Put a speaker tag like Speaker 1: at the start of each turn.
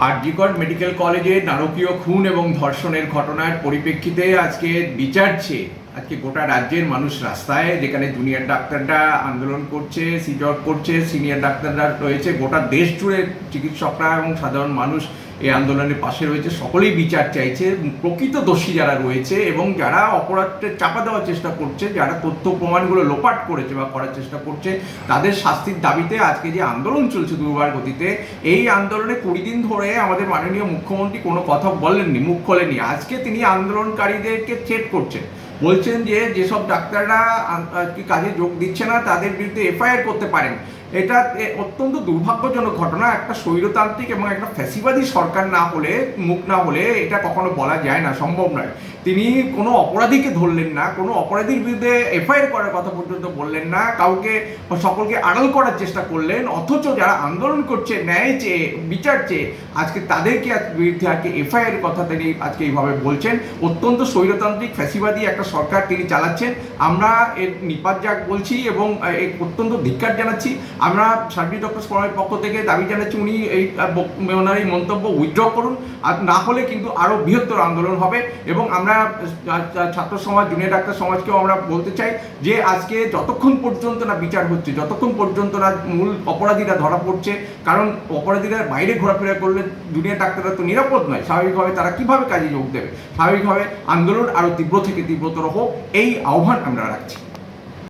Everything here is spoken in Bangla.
Speaker 1: আরজিকর মেডিকেল কলেজে নারকীয় খুন এবং ধর্ষণের ঘটনার পরিপ্রেক্ষিতে আজকে বিচারছে আজকে গোটা রাজ্যের মানুষ রাস্তায়, যেখানে জুনিয়র ডাক্তাররা আন্দোলন করছে সিজক করছে সিনিয়র ডাক্তাররা রয়েছে, গোটা দেশ জুড়ে চিকিৎসকরা এবং সাধারণ মানুষ এই আন্দোলনের পাশে রয়েছে। সকলেই বিচার চাইছে, প্রকৃত দোষী যারা রয়েছে এবং যারা অপরাধকে চাপা দেওয়ার চেষ্টা করছে, যারা তথ্য প্রমাণগুলো লোপাট করেছে বা করার চেষ্টা করছে, তাদের শাস্তির দাবিতে আজকে যে আন্দোলন চলছে দুর্বার গতিতে, এই আন্দোলনে কুড়ি দিন ধরে আমাদের মাননীয় মুখ্যমন্ত্রী কোনো কথা বলেননি, মুখ খোলেনি আজকে তিনি আন্দোলনকারীদেরকে চেক করছেন। বলছেন যে যেসব ডাক্তাররা কাজে যোগ দিচ্ছে না তাদের বিরুদ্ধে এফআইআর করতে পারেন। এটা অত্যন্ত দুর্ভাগ্যজনক ঘটনা। একটা স্বৈরতান্ত্রিক এবং একটা ফ্যাসিবাদী সরকার না হলে, মুখ না হলে এটা কখনো বলা যায় না, সম্ভব নয়। তিনি কোনো অপরাধীকে ধরলেন না, কোনো অপরাধীর বিরুদ্ধে এফআইআর করার কথা পর্যন্ত বললেন না, কাউকে সকলকে আড়াল করার চেষ্টা করলেন, অথচ যারা আন্দোলন করছে, ন্যায় চেয়ে, বিচার চেয়ে, আজকে তাদেরকে বিরুদ্ধে আজকে এফআইআর কথা তিনি আজকে এইভাবে বলছেন। অত্যন্ত স্বৈরতান্ত্রিক, ফ্যাসিবাদী একটা সরকার তিনি চালাচ্ছেন। আমরা এর নিপাত যাক বলছি এবং অত্যন্ত ধিক্কার জানাচ্ছি। আমরা সার্ভিস ডক্টর ফোরামের পক্ষ থেকে দাবি জানাচ্ছি উনি এই ওনার এই মন্তব্য উইথড্র করুন। আর না হলে কিন্তু আরও বৃহত্তর আন্দোলন হবে এবং আমরা ছাত্র সমাজ জুনিয়র ডাক্তার সমাজকেও আমরা বলতে চাই যে আজকে যতক্ষণ পর্যন্ত না বিচার হচ্ছে, যতক্ষণ পর্যন্ত না মূল অপরাধীরা ধরা পড়ছে, কারণ অপরাধীরা বাইরে ঘোরাফেরা করলে জুনিয়র ডাক্তাররা তো নিরাপদ নয়। স্বাভাবিকভাবে তারা কীভাবে কাজে যোগ দেবে? স্বাভাবিকভাবে আন্দোলন আরও তীব্র থেকে তীব্রতর হোক, এই আহ্বান আমরা রাখছি।